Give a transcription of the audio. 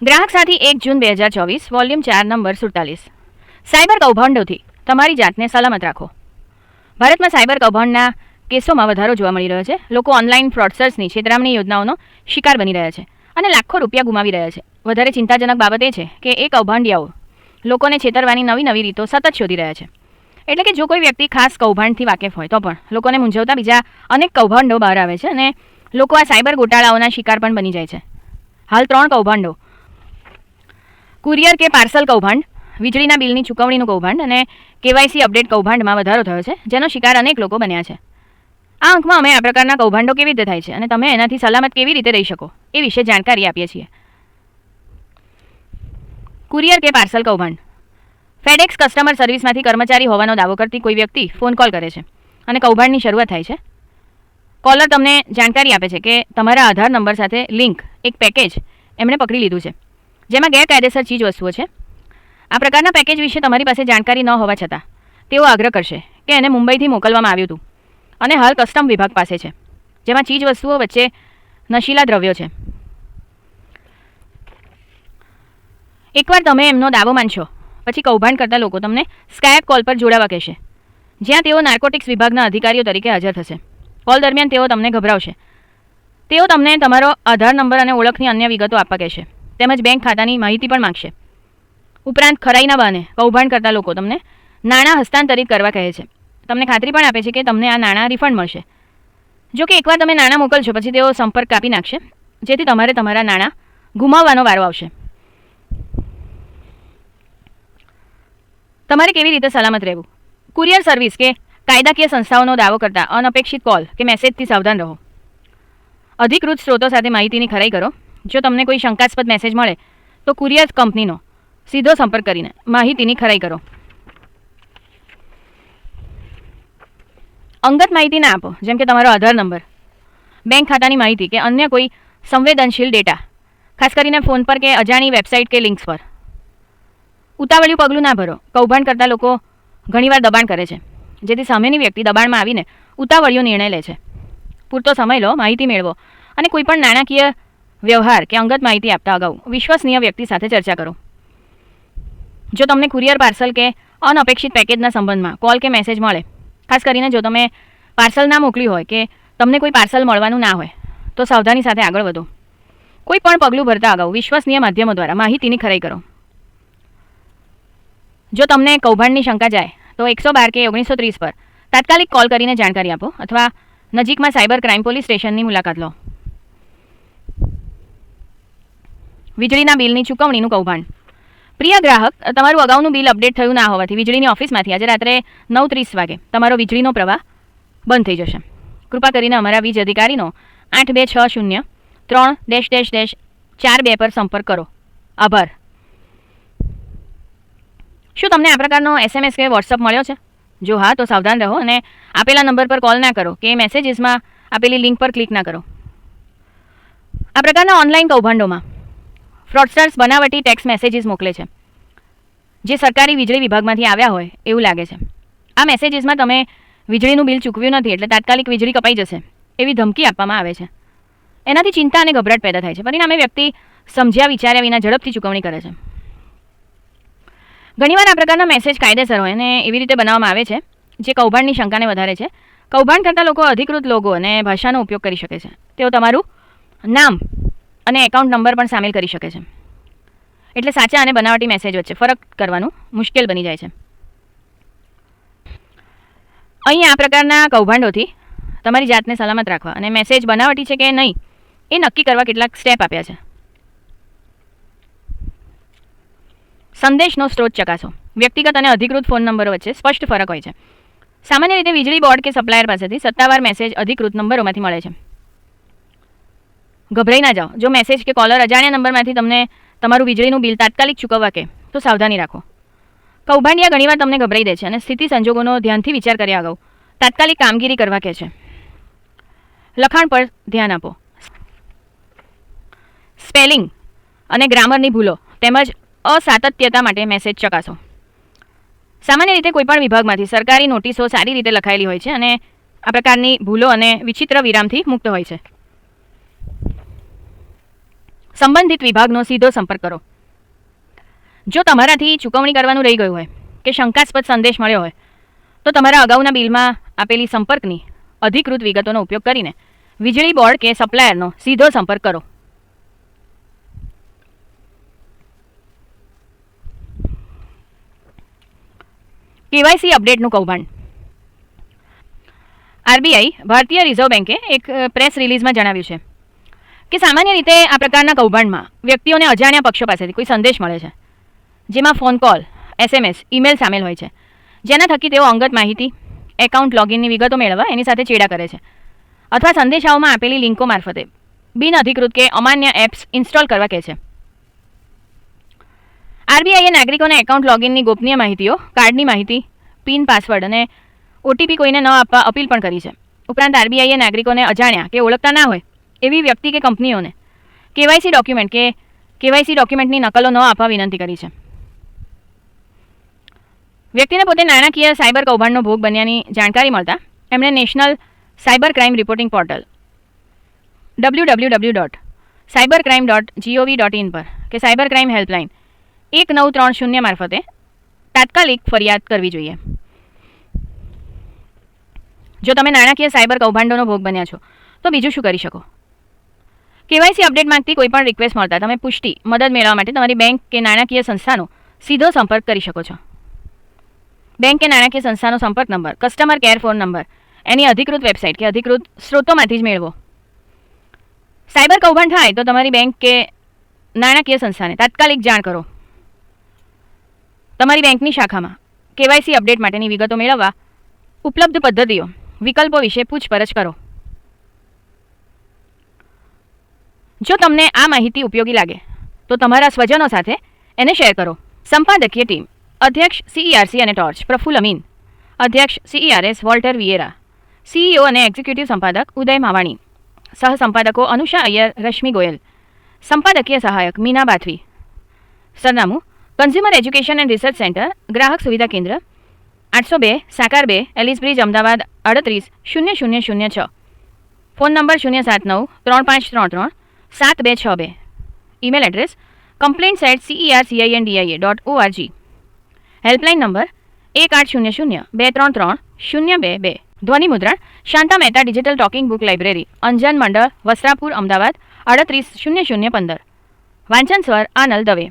ગ્રાહક સાથી, એક જૂન બે હજાર ચોવીસ, વોલ્યુમ ચાર, નંબર સુડતાલીસ. સાયબર કૌભાંડોથી તમારી જાતને સલામત રાખો. ભારતમાં સાયબર કૌભાંડના કેસોમાં વધારો જોવા મળી રહ્યો છે. લોકો ઓનલાઈન ફ્રોડસર્સની છેતરામણી યોજનાઓનો શિકાર બની રહ્યા છે અને લાખો રૂપિયા ગુમાવી રહ્યા છે. વધારે ચિંતાજનક બાબત એ છે કે એ કૌભાંડિયાઓ લોકોને છેતરવાની નવી નવી રીતો સતત શોધી રહ્યા છે. એટલે કે જો કોઈ વ્યક્તિ ખાસ કૌભાંડથી વાકેફ હોય, તો પણ લોકોને મૂંઝવતા બીજા અનેક કૌભાંડો બહાર આવે છે અને લોકો આ સાયબર ગોટાળાઓના શિકાર પણ બની જાય છે. હાલ ત્રણ કૌભાંડો કુરિયર કે પાર્સલ કૌભાંડ? વીજળીના બિલની ચૂકવણીનું કૌભાંડ અને કેવાયસી અપડેટ કૌભાંડમાં વધારો થયો છે, જેનો શિકાર અનેક લોકો બન્યા છે. આ અંકમાં અમે આ પ્રકારના કૌભાંડો કેવી રીતે થાય છે અને તમે એનાથી સલામત કેવી રીતે રહી શકો, એ વિશે જાણકારી આપીએ છીએ. કુરિયર કે પાર્સલ કૌભાંડ? ફેડેક્સ કસ્ટમર સર્વિસમાંથી કર્મચારી હોવાનો દાવો કરતી કોઈ વ્યક્તિ ફોન કોલ કરે છે અને કૌભાંડની શરૂઆત થાય છે. કોલર તમને જાણકારી આપે છે કે તમારા આધાર નંબર સાથે લિંક, એક પેકેજ, એમણે પકડી લીધું છે. જેમાં ગેરકાયદેસર ચીજ વસ્તુઓ છે. આ પ્રકારના પેકેજ વિશે તમારી પાસે જાણકારી ન હોવા છતાં, તેઓ આગ્રહ કરશે કે એને મુંબઈથી મોકલવામાં આવ્યું હતું અને હાલ કસ્ટમ વિભાગ પાસે છે, જેમાં ચીજ વસ્તુઓ વચ્ચે નશીલા દ્રવ્યો છે. એકવાર તમે એમનો દાવો માનશો, પછી કૌભાંડ કરતા લોકો તમને સ્કાયપ કોલ પર જોડાવા કહેશે, જ્યાં તેઓ નાર્કોટિક્સ વિભાગના અધિકારીઓ તરીકે હાજર થશે. કોલ દરમિયાન તેઓ તમને ગભરાવશે. તેઓ તમને તમારો આધાર નંબર અને ઓળખની અન્ય વિગતો આપવા કહેશે. તેમજ બેંક ખાતાની માહિતી પણ માગશે. ઉપરાંત ખરાઈના બહાને કૌભાંડ કરતા લોકો તમને નાણાં હસ્તાંતરિત કરવા કહે છે. તમને ખાતરી પણ આપે છે કે તમને આ નાણાં રિફંડ મળશે. જો કે એકવાર તમે નાણાં મોકલશો, પછી તેઓ સંપર્ક કાપી નાખશે, જેથી તમારે તમારા નાણાં ગુમાવવાનો વારો આવશે. તમારે કેવી રીતે સલામત રહેવું? કુરિયર સર્વિસ કે કાયદાકીય સંસ્થાઓનો દાવો કરતા અનપેક્ષિત કોલ કે મેસેજથી સાવધાન રહો. અધિકૃત સ્ત્રોતો સાથે માહિતીની ખરાઈ કરો. જો તમને કોઈ શંકાસ્પદ મેસેજ મળે, તો કુરિયર કંપનીનો સીધો સંપર્ક કરીને માહિતીની ખરાઈ કરો. અંગત માહિતી ના આપો, જેમ કે તમારો આધાર નંબર, બેંક ખાતાની માહિતી કે અન્ય કોઈ સંવેદનશીલ ડેટા ખાસ કરીને ફોન પર કે અજાણી વેબસાઇટ કે લિંક્સ પર. ઉતાવળિયું પગલું ના ભરો, કૌભાંડ કરતા લોકો ઘણીવાર દબાણ કરે છે, જેથી સામેની વ્યક્તિ દબાણમાં આવીને ઉતાવળિયો નિર્ણય લે છે. પૂરતો સમય લો, માહિતી મેળવો અને કોઈપણ નાણાકીય વ્યવહાર કે અંગત માહિતી આપતા અગાઉ વિશ્વસનીય વ્યક્તિ સાથે ચર્ચા કરો. જો તમને કુરિયર પાર્સલ કે અનઅપેક્ષિત પેકેજના સંબંધમાં કોલ કે મેસેજ મળે, ખાસ કરીને જો તમે પાર્સલ ના મોકલ્યું હોય કે તમને કોઈ પાર્સલ મળવાનું ના હોય, તો સાવધાની સાથે આગળ વધો. કોઈ પણ પગલું ભરતા અગાઉ વિશ્વસનીય માધ્યમો દ્વારા માહિતીની ખરાઈ કરો. જો તમને કૌભાંડની શંકા જાય, તો એકસો બાર કે ઓગણીસો ત્રીસ પર તાત્કાલિક કોલ કરીને જાણકારી આપો અથવા નજીકમાં સાયબર ક્રાઇમ પોલીસ સ્ટેશનની મુલાકાત લો. વીજળીના બિલની ચૂકવણીનું કૌભાંડ. પ્રિય ગ્રાહક, તમારું અગાઉનું બિલ અપડેટ થયું ના હોવાથી વીજળીની ઓફિસમાંથી આજે રાત્રે નવ ત્રીસ વાગે તમારો વીજળીનો પ્રવાહ બંધ થઈ જશે. કૃપા કરીને અમારા વીજ અધિકારીનો આઠ બે છ શૂન્ય ત્રણ ડેશ ડેશ ડેશ ચાર બે પર સંપર્ક કરો. આભાર. શું તમને આ પ્રકારનો એસએમએસ કે વોટ્સઅપ મળ્યો છે? જો હા, તો સાવધાન રહો અને આપેલા નંબર પર કોલ ના કરો કે મેસેજીસમાં આપેલી લિંક પર ક્લિક ના કરો. આ પ્રકારના ઓનલાઈન કૌભાંડોમાં ફ્રોડસ્ટર્સ બનાવટી ટેક્સ મેસેજીસ મોકલે છે. જે સરકારી વીજળી વિભાગમાંથી આવ્યા હોય, એવું લાગે છે. આ મેસેજીસમાં તમે વીજળીનું બિલ ચૂકવ્યું નથી એટલે તાત્કાલિક વીજળી કપાઈ જશે, એવી ધમકી આપવામાં આવે છે. એનાથી ચિંતા અને ગભરાટ પેદા થાય છે. પરિણામે વ્યક્તિ સમજ્યા વિચાર્યા વિના ઝડપથી ચૂકવણી કરે છે. ઘણીવાર આ પ્રકારના મેસેજ કાયદેસર હોય અને એવી રીતે બનાવવામાં આવે છે, જે કૌભાંડની શંકાને વધારે છે. કૌભાંડ કરતા લોકો અધિકૃત લોગો અને ભાષાનો ઉપયોગ કરી શકે છે. તેઓ તમારું નામ અને એકાઉન્ટ નંબર પણ સામેલ કરી શકે છે. એટલે સાચા અને બનાવટી મેસેજ વચ્ચે ફરક કરવાનું મુશ્કેલ બની જાય છે. અહીં આ પ્રકારના કૌભાંડોથી તમારી જાતને સલામત રાખવા અને મેસેજ બનાવટી છે કે નહીં, એ નક્કી કરવા કેટલાક સ્ટેપ આપ્યા છે. સંદેશનો સ્ત્રોત ચકાસો. વ્યક્તિગત અને અધિકૃત ફોન નંબરો વચ્ચે સ્પષ્ટ ફરક હોય છે. સામાન્ય રીતે વીજળી બોર્ડ કે સપ્લાયર પાસેથી સત્તાવાર મેસેજ અધિકૃત નંબરોમાંથી મળે છે. ગભરાઈ ના જાઓ. જો મેસેજ કે કોલર અજાણ્યા નંબરમાંથી તમને તમારું વીજળીનું બિલ તાત્કાલિક ચૂકવવા કે, તો સાવધાની રાખો. કૌભાંડિયા ઘણીવાર તમને ગભરાઈ દે છે અને સ્થિતિ સંજોગોનો ધ્યાનથી વિચાર કર્યા અગાઉ તાત્કાલિક કામગીરી કરવા કહે છે. લખાણ પર ધ્યાન આપો. સ્પેલિંગ અને ગ્રામરની ભૂલો તેમજ અસાતત્યતા માટે મેસેજ ચકાસો. સામાન્ય રીતે કોઈપણ વિભાગમાંથી સરકારી નોટિસો સારી રીતે લખાયેલી હોય છે અને આ પ્રકારની ભૂલો અને વિચિત્ર વિરામથી મુક્ત હોય છે. સંબંધિત વિભાગનો સીધો સંપર્ક કરો. જો તમારાથી ચૂકવણી કરવાનું રહી ગયું હોય કે શંકાસ્પદ સંદેશ મળ્યો હોય, તો તમારા અગાઉના બિલમાં આપેલી સંપર્કની અધિકૃત વિગતોનો ઉપયોગ કરીને વીજળી બોર્ડ કે સપ્લાયરનો સીધો સંપર્ક કરો. કેવાયસી અપડેટનું કૌભાંડ. આરબીઆઈ ભારતીય રિઝર્વ બેન્કે એક પ્રેસ રિલીઝમાં જણાવ્યું છે. કે સામાન્ય રીતે આ પ્રકારના કૌભાંડમાં વ્યક્તિઓને અજાણ્યા પક્ષો પાસેથી કોઈ સંદેશ મળે છે? જેમાં ફોન કોલ એસએમએસ ઈમેલ સામેલ હોય છે. જેના થકી તેઓ અંગત માહિતી, એકાઉન્ટ લોગિનની વિગતો મેળવવા એની સાથે ચેડા કરે છે. અથવા સંદેશાઓમાં આપેલી લિંકો મારફતે બિન અધિકૃત કે અમાન્ય એપ્સ ઇન્સ્ટોલ કરવા કહે છે. આરબીઆઈએ નાગરિકોને એકાઉન્ટ લોગિનની ગોપનીય માહિતીઓ, કાર્ડની માહિતી, પિન, પાસવર્ડ અને ઓટીપી કોઈને ન આપવા અપીલ પણ કરી છે. ઉપરાંત આરબીઆઈએ નાગરિકોને અજાણ્યા કે ઓળખતા ના હોય એવી વ્યક્તિ કે કંપનીઓને કેવાયસી ડોક્યુમેન્ટ કે કેવાયસી ડોક્યુમેન્ટની નકલો ન આપવા વિનંતી કરી છે. વ્યક્તિને પોતે નાણાકીય સાયબર કૌભાંડનો ભોગ બન્યાની જાણકારી મળતા એમણે national cyber crime reporting portal W W W dot cyber crime dot G O V dot in પર કે સાયબર ક્રાઇમ હેલ્પલાઇન એક નવ ત્રણ શૂન્ય મારફતે તાત્કાલિક ફરિયાદ કરવી જોઈએ. જો તમે નાણાકીય સાયબર કૌભાંડોનો ભોગ બન્યા છો, તો બીજું શું કરી શકો? કેવાયસી અપડેટ માંગતી કોઈપણ રિક્વેસ્ટ મળતા તમે પુષ્ટિ, મદદ મેળવવા માટે તમારી બેંક કે નાણાકીય સંસ્થાનો સીધો સંપર્ક કરી શકો છો. બેંક કે નાણાકીય સંસ્થાનો સંપર્ક number customer care phone number, એની અધિકૃત વેબસાઇટ કે અધિકૃત સ્ત્રોતોમાંથી જ મેળવો. સાયબર કૌભાંડ થાય તો તમારી બેંક કે નાણાકીય સંસ્થાને તાત્કાલિક જાણ કરો. તમારી બેંકની શાખામાં કેવાયસી અપડેટ માટેની વિગતો મેળવવા ઉપલબ્ધ પદ્ધતિઓ, વિકલ્પો વિશે પૂછપરછ કરો. જો તમને આ માહિતી ઉપયોગી લાગે, તો તમારા સ્વજનો સાથે એને શેર કરો. સંપાદકીય ટીમ, અધ્યક્ષ સીઈઆરસી અને ટોર્ચ, પ્રફુલ અમીન. અધ્યક્ષ સીઈઆરએસ વોલ્ટર વિયેરા. સીઈઓ અને એક્ઝિક્યુટિવ સંપાદક ઉદય માવાણી. સહ સંપાદકો અનુષા અય્યર, રશ્મિ ગોયલ. સંપાદકીય સહાયક મીના બાથવી. સરનામું consumer education and research centre ગ્રાહક સુવિધા કેન્દ્ર, આઠસો બે, સાકાર બે, એલિસ બ્રિજ, અમદાવાદ અડત્રીસ શૂન્ય શૂન્ય શૂન્ય છ. ફોન નંબર શૂન્ય સાત નવ, ત્રણ પાંચ ત્રણ ત્રણ સાત બે છ બે email address complaints at C E R C I N D I A dot O R G helpline number એક આઠ શૂન્ય શૂન્ય બે ત્રણ ત્રણ શૂન્ય બે બે ધ્વનિ મુદ્રણ Shanta Mehta digital talking book library અંજન મંડળ વસ્ત્રાપુર અમદાવાદ અડત્રીસ શૂન્ય શૂન્ય પંદર વાંચન સ્વર આનલ દવે